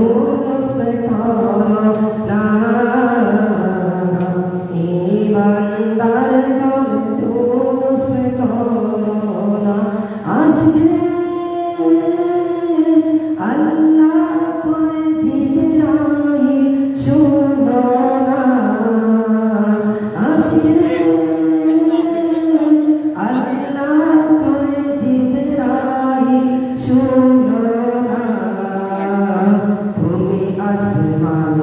Senhor.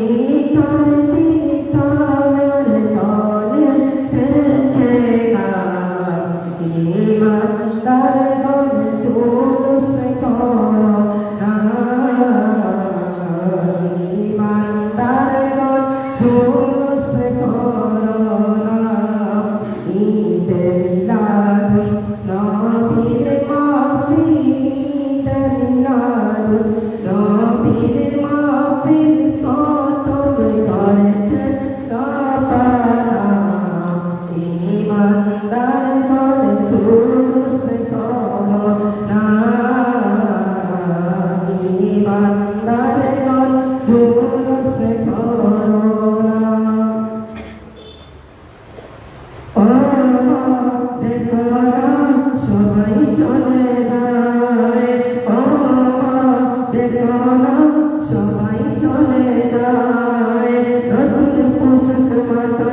alguém সবাই চলে যায়। নতুন পোশাক মাতা